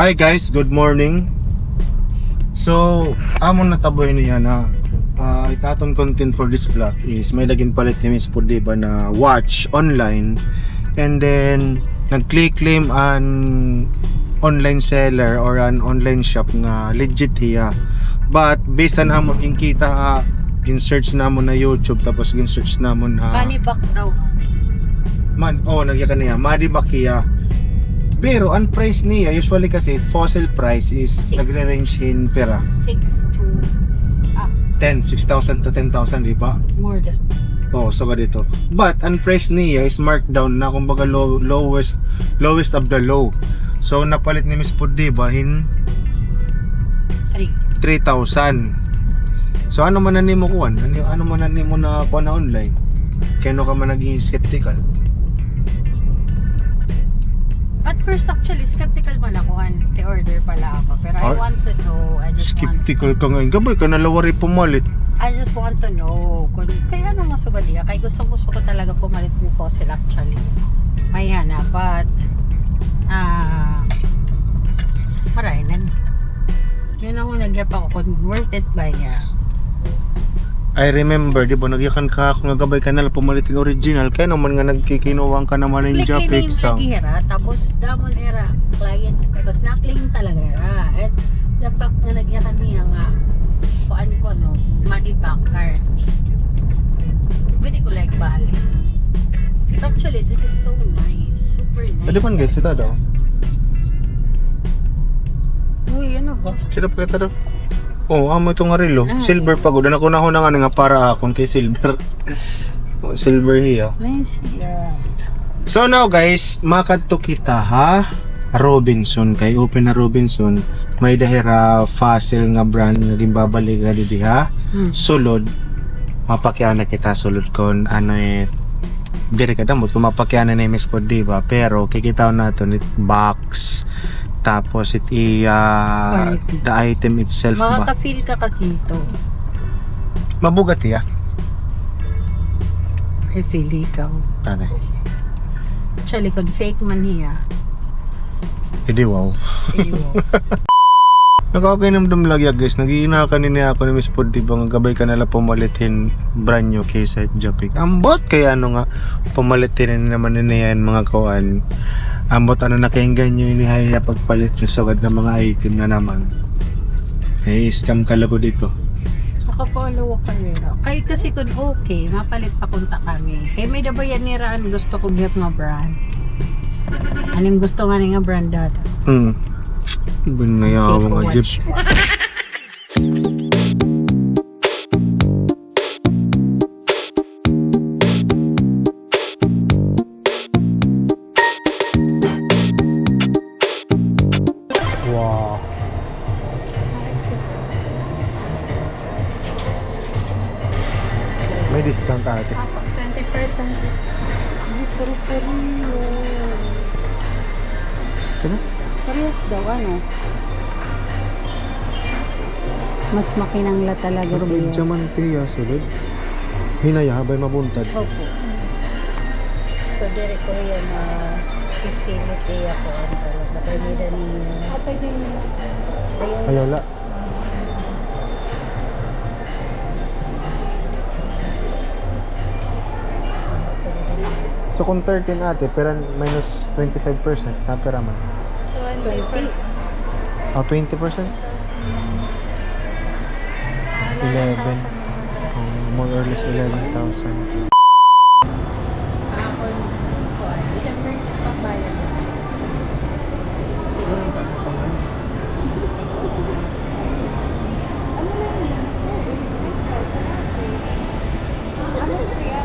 Hi guys, good morning. So, amon nataboy niya na uh, itaton content for this vlog is may laging palit ni Miss po diba na watch online and then nag-click claim an online seller or an online shop nga legit hiya. But based on amon yung kita uh, gin-search namon na YouTube tapos gin-search namon na Money back daw. Man, oh, nagya ka niya. Madi Bakia. Pero ang price niya, usually kasi fossil price is Six. nagre-range in pera. 6 to 10, 6,000 to 10,000, di ba? more than. Oh, so ga dito. But ang price niya is marked down na kumbaga low, lowest lowest of the low. So napalit ni Miss Pud, di ba, in 3. 3,000. So ano man na nimo kuan? Ano, ano man na nimo na kuan na online? Kano ka man naging skeptical? At first actually, skeptical man ako. an order pala ako. Pero I Ay. want to know. I just want Skeptical ka ngayon. Gabay ka nalawari pumalit. I just want to know kung kaya ano masugad niya. Kaya gusto gusto ko talaga pumalit ng fossil actually. May hana, but ah parainan. Yun ang nagyap ako kung worth it ba niya. I remember, di ba, nagyakan ka ako nga gabay ka nala pumalit yung original. Kaya naman nga nagkikinuwang ka naman ng na Japik yung sa... lagi hera, tapos damon era clients tapos na-claim talaga era. The fact na nagyakan niya nga kuan ko no, money back currently. Pwede ko like bali. Actually, this is so nice. Super nice. Pwede man guys, ito daw. Uy, ano ba? Sila pa kita daw. Oh, amo itong arilo. Ah, Silver pa ko. Ako na ako na nga para akong kay silver. Oh, silver hiya. Nice. Yeah. So now guys, makadto kita ha. Robinson kay open na Robinson. May dahira fossil nga brand nga gimbabalik nga didi ha. Hmm. sulod mapakyanan kita sulod kon ano eh dire ka damot kung mapakyanan ni Miss Pod diba pero kikitaw nato it box tapos it i ah, Quality. the item itself ba Makaka-feel ka kasi ito. mabugat ya I feel ikaw. tanay Actually, kung fake man niya, edi wow eh, wow. Nakakainamdam lagi guys, nagiina ka niya ako ni Miss Pod diba nga gabay ka nala pumalitin brand new kaysa Japik. Ambot kaya ano nga pumalitin na naman niya yan mga kawan. Ambot ano nakainggan nyo inihaya na pagpalit nyo sagad ng mga item na naman. Eh, scam ka lago dito. Naka-follow nila. Kahit kasi kung okay, mapalit pa kunta kami. Kaya may dabayan niraan gusto ko get nga brand. Anong gusto nga nga brand data? Hmm. Ibang nayawa Safe mga jeep. Mas makinangla talaga May Rubio. diamante ya sulod. Hinaya habay mabuntad. Opo. So, dire ko yan na facility ako. Ang talaga. Pwede ni... Ah, pwede mo. Ayun. Ayaw la. So kung 13 ate, pero minus 25% na pera man. 20. Oh, 20%? 11. Oh, more or less 11,000. Ako, December pagbayan. Ano na yan? Ano kaya?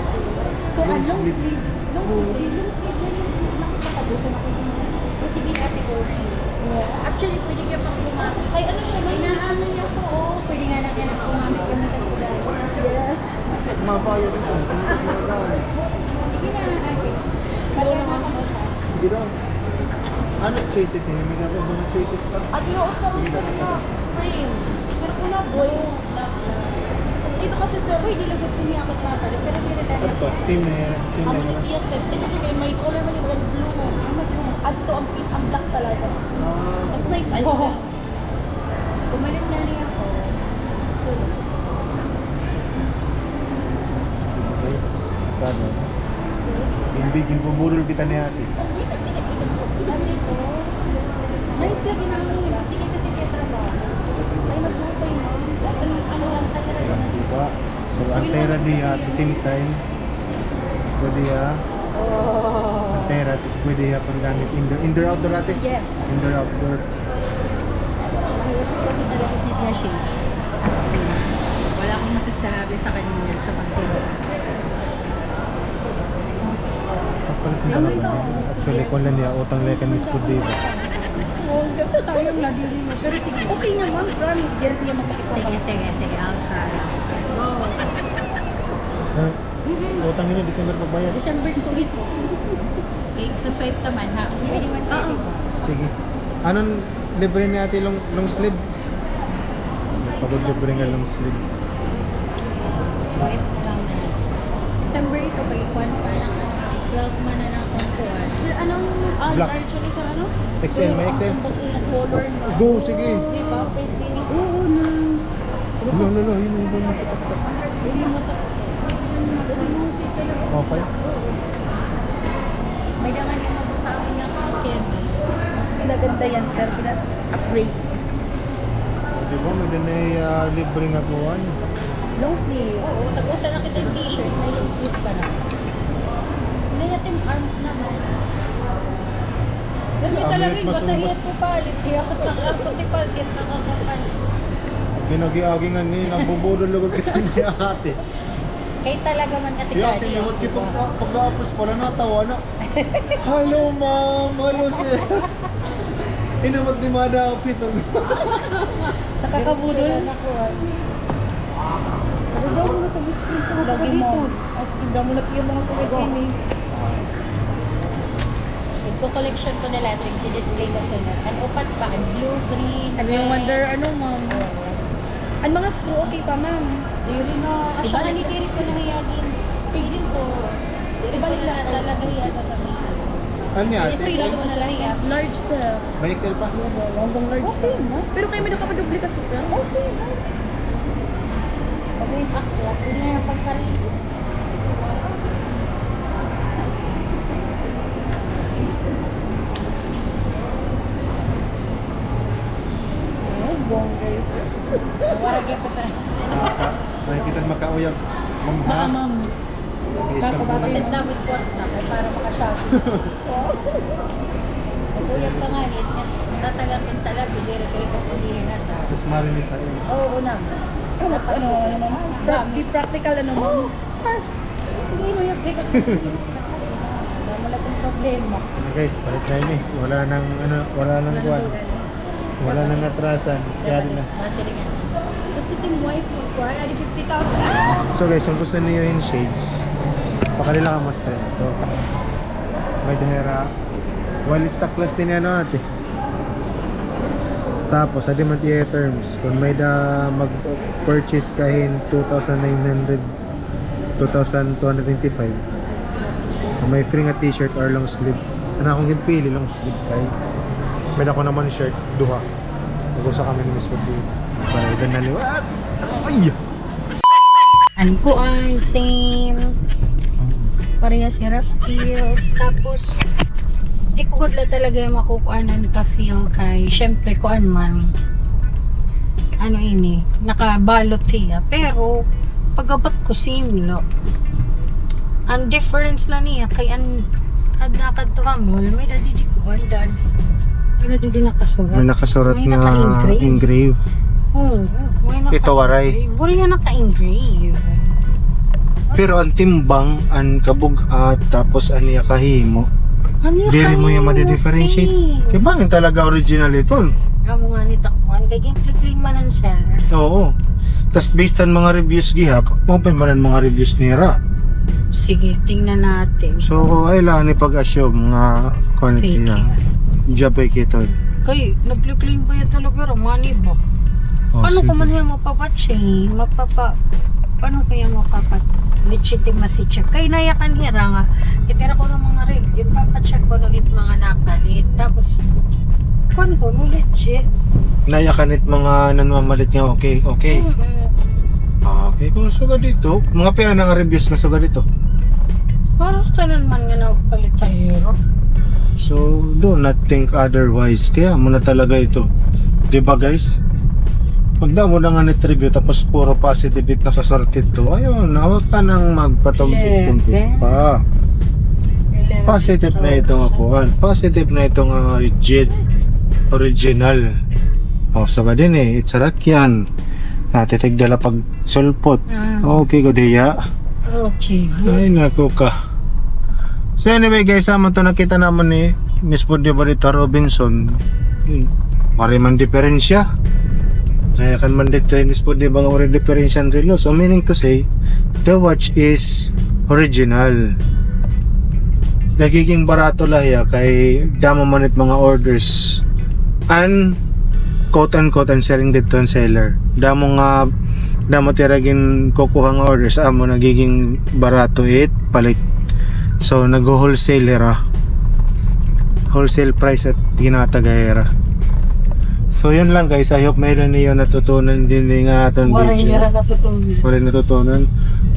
To a long sleeve. Long sleeve. Long sleeve. Long sleeve lang katabusan ako din. O sige ate ko. Actually, pwede niya pang gumamit. Kaya ano siya? Naano niya po. Oh. Pwede nga natin ang gumamit gamit ang kulay. Yes. Mabayo rin po. Sige na ate. Pagkama ko siya. Hindi daw. Ano choices yun? May gabay mga choices pa? Adi ako sa usa na frame. Pero una boy na dito kasi sa Uy, dilagod ko niya ako tlapalit. Pero hindi rin Ano pa? Same na yan. Same na yan. ni Tia set. Ito siya may color man yung blue. At to ang pink ang black talaga. Ah, Mas size ay isa. Kumalit na niya ako. So, Guys, kano? Simbigin po burol kita ni ate. kasi ko, nice lagi namin. Sige kasi kaya trabaho. Ay, mas okay na. Ano, lang tayo rin. Diba? So, antera niya at the same time, pwede ya, Oh. antera, tapos pwede ya pang gamit indoor. Indoor, outdoor ate? Yes. Indoor, outdoor. Mahirap kasi talaga niya niya shades. As in, wala akong masasabi sa kanya sa pagtiro. Kapalit na din. Actually, kung lang niya, utang lang kami sa dito. Oh, ganda sayang lagi rin. Pero sige, okay naman, promise. Di rin niya masakit pa. Sige, sige, sige, I'll try. Oh, Ah, utang niya, December pagbayad. December 2 ito. Okay, sa swipe naman ha. Pwede man pwede ko. Sige. Anong libre ni ate long, long sleeve? Pagod libre nga long sleeve. Swipe lang na. December ito kay Kwan pa ng ano, 12 man na ng kongkuan. Sir, anong ah, Black. actually sa ano? XL, may XL. Ang color na. Go, sige. Di ba? Pwede. Oo na. No, no, no. Yun mo ito. Okay. May dangan yung mabutawin niya kay Mas pinaganda yan, sir. Pinag-upgrade. Di ba? May danay uh, libre nga kuhan. Long sleeve. Oo, tag-usa na kita yung t-shirt. May long sleeve pa na. Hindi natin arms naman. Pero may Ah, talaga yung basta iyat ko palit. Iyakot sa di palit. Nakakapan. Ginagi-agingan ni, nabubudol lugod kita ni ate. Kay talaga man ati Di ate, yawat kita pag-apos pala natawa na. Hello ma'am, hello sir. Inamot ni Mada ako ito. Nakakabudol. Pero daw mo ito, Lagi ko dito. mo. As tignan mo na yung mga sulit eh. Ito collection ko na lettering, di-display ko sunod. Ang upat pa, ang blue, green, Ano yung wonder, ano ma'am? Ang mga screw, okay pa ma'am. Diri na, asya nga ni Diri ko nahiyagin. Pidin ko. Diri ko Ibalik na talaga hiyaga kami. Ano niya? Diri ko na. Large sir. May XL pa? Hanggang large pa. Okay na. Pero kayo may nakapadubli kasi sir. Okay na. Yung akla, yun na yung pagkarigo. Oh, bongga sir. Warag yung pagka. Nakaka, nakikita makauyag. Ma'am ha? Ma'am. Kasi damit ko na kay para makashopping. Naguyag pa nga ni, tatagamin sa labi, diri-diri ko pudihin na ta. Tapos marinig tayo. Oo naman. Ano, ano, ano? Pra- Be practical ano ma'am? Oh, first. Hindi mo yung. Wala mo problema. Ano guys, palit na yun eh. Wala nang, ano, wala nang kuhan. Wala nang atrasan. Kaya na. Masiringan. Team wife mo, ko ay 50,000. Ah! So guys, kung gusto niyo yung shades, pakalila ka mas tayo. Ito. May dahera. Well, stock class din yan ate. Tapos, adi man terms. Kung may da mag-purchase kahin 2,900 2,225 kung may free nga t-shirt or long sleeve ano akong gipili long sleeve kay may ako naman shirt duha Nag-usa kami ni Miss Kundi para idan na liwat ay Ano po ang same. Parehas hirap feels. Tapos, di ko gudla talaga yung makukuanan ka feel kay, syempre kuan man. Ano ini, nakabalot siya. Pero, pagabat ko same lo. Ang difference lang niya kay an adakad to mall, may nadidi ko andan. May nadidi nakasurat. may nakasurat May nga naka-engrave. engrave Oo, naka- Ito, waray. Wala yan naka-engrave. pero ang timbang ang kabugat tapos aniya kahimo Ano yung dili mo yung sis? kaya bangin talaga original ito Amo nga ni Takwan, kay ginklik man ang seller. oo tas based on mga reviews gihap mo pa man ang mga reviews nira Sige, tingnan natin. so ay lang ni pag-assume nga Fake na yan. job ay kito Kay, nagklik-link ba yan talaga money ba? Oh, Paano sige. ko man yung mapapatchay? Mapapa... Paano kaya mapapat legitimacy check? Kay nayakan hira nga. Itira ko ng mga rin. Yung papacheck ko ng it mga nakalit. Tapos, kwan ko, no legit. Nayakanit mga nanmamalit nga, okay, okay. Mm-mm. Ah, Okay, kung suga dito, mga pera na nga reviews na suga dito. Parang sa naman nga na palit sa hero. So, do not think otherwise. Kaya mo na talaga ito. 'Di ba guys? Pag daw mo na nga net-review tapos puro positive it nakasorted to, ayun, nawag ka nang magpatumpik Eleven. pa. Positive na ito nga po. Positive na ito nga rigid. Original. O, oh, sabi din eh, it's a rakyan. Natitig dala pag sulpot. Ah, Okay, Godeya. okay. Ay, naku ka. So anyway guys, sama to nakita naman ni Miss Budi Barita Robinson. Hmm. Pare man diferensya. Kaya kan man dito Miss Budi bang ori diferensya ang relo. So meaning to say, the watch is original. Nagiging barato lang ya kay damo man it mga orders. And quote unquote ang selling dito ang seller. Damo nga damo tiragin kukuha nga orders amo nagiging barato it palit So nag-wholesale ra. Wholesale price at ginatagayera. So yun lang guys, I hope mayroon niyo natutunan din ng aton Waray video. nira natutunan. Wala natutunan.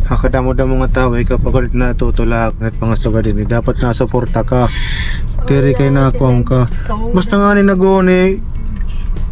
Hakadamo-damo nga tao, ikaw pag ulit natutulak at mga saga din. eh. Dapat nasuporta ka. Diri kay na ka. Basta nga ni nag-uuni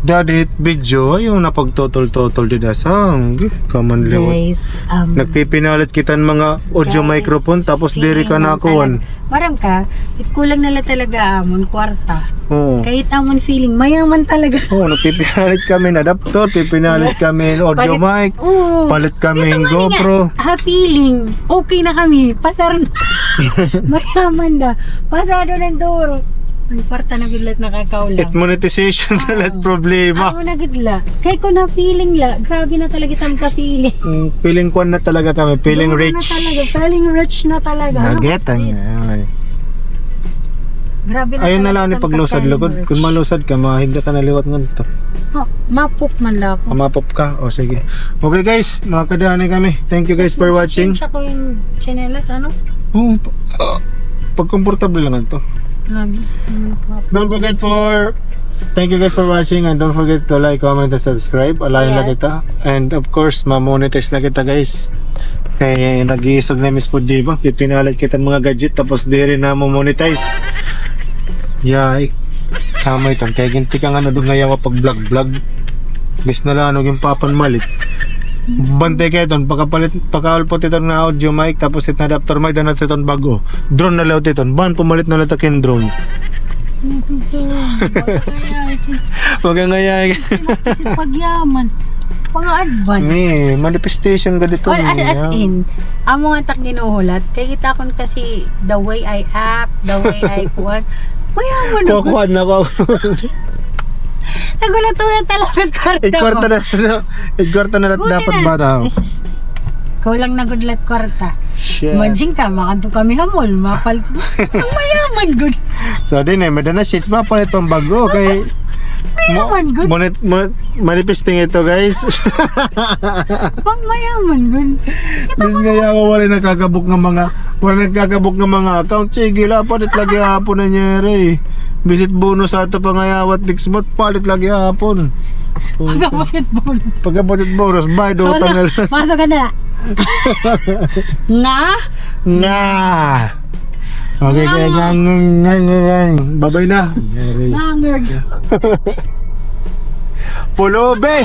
dadit video, ayaw na pagtotol-totol di dasang. Kaman liwat. Guys, um, Nagpipinalit kitan mga audio Guys, microphone tapos diri ka na kuwan. Maram ka, kulang nila talaga amon kwarta. Oo. Kahit amon feeling, mayaman talaga. Oo, nagpipinalit kami ng adapter, pipinalit kami ng audio mic, Oo. palit kami ng GoPro. nga, Ha, feeling. Okay na kami. Pasar na. mayaman na. Pasado ng duro. Kwarta na gudlat nakakaulang. It monetization na lahat problema. Ako na gudla. Kaya ko na feeling la. Grabe na talaga tam ka feeling. Mm, Feeling kwan na talaga kami, feeling Duro rich. Na talaga. Feeling rich na talaga. Nagetan. Ay. Grabe na Ayun na lang ni paglusad lugod. Kung malusad ka, mahigda ka naliwat nga dito. Oh, mapok man lang ako. Mamapop ka? O sige. Okay guys, mga kadaanan kami. Thank you guys for watching. Change ako yung chinelas, ano? Oo, pa- ah, pag comfortable lang ito. Lagi. Don't forget for Thank you guys for watching and don't forget to like, comment, and subscribe. Alayan Yeah. lang kita. And of course, ma-monetize na kita guys. Kaya nag-iisog na Miss Food Diva. Pinalit kita mga gadget tapos di rin na mo monetize. Yay. Tama ito. Kaya ginti ka nga na doon ngayon pag vlog vlog. Bis na lang yung papan malit. Bantay kayo ton pagkapalit pagkaulpot ito na audio mic tapos ito na adapter mic na ito bago. Drone na laut ito. Ban pumalit na laut akin drone. Huwag kang ngayay. Kasi pagyaman. Pang-advance. Ni, manifestation ka dito. Well, as, as in, amo nga tak ginuhulat. Kaya kita kon kasi the way I act, the way I kuhan. Mayaman ako. Kukuha na ako. Nagulat ulit talaga kwarta Ikwarta na Ikwarta na Kunin dapat na. ba daw? Isus. Kulang na gudlat kwarta. Shit. Imagine ka, makanto kami hamol. Mapal ko. Ang mayaman gud. So din eh, medyo na sheets ba palit pang bago kay Mayaman gud. Monet, mo, manifesting ito guys. Pang mayaman gud. Bis nga ako wala nakakabuk ng mga wala nakakabuk ng mga account. Sige la palit lagi hapon na nyeri. Visit bonus sa ito pangayawat next month palit lagi hapon. Pagkapalit bonus. Pagkapalit bonus, bye do na lang. Masok ka na. Nga? Nga. Okay, kaya nga nga nga nga nga. Babay na. Nga, ngerd. Pulubi!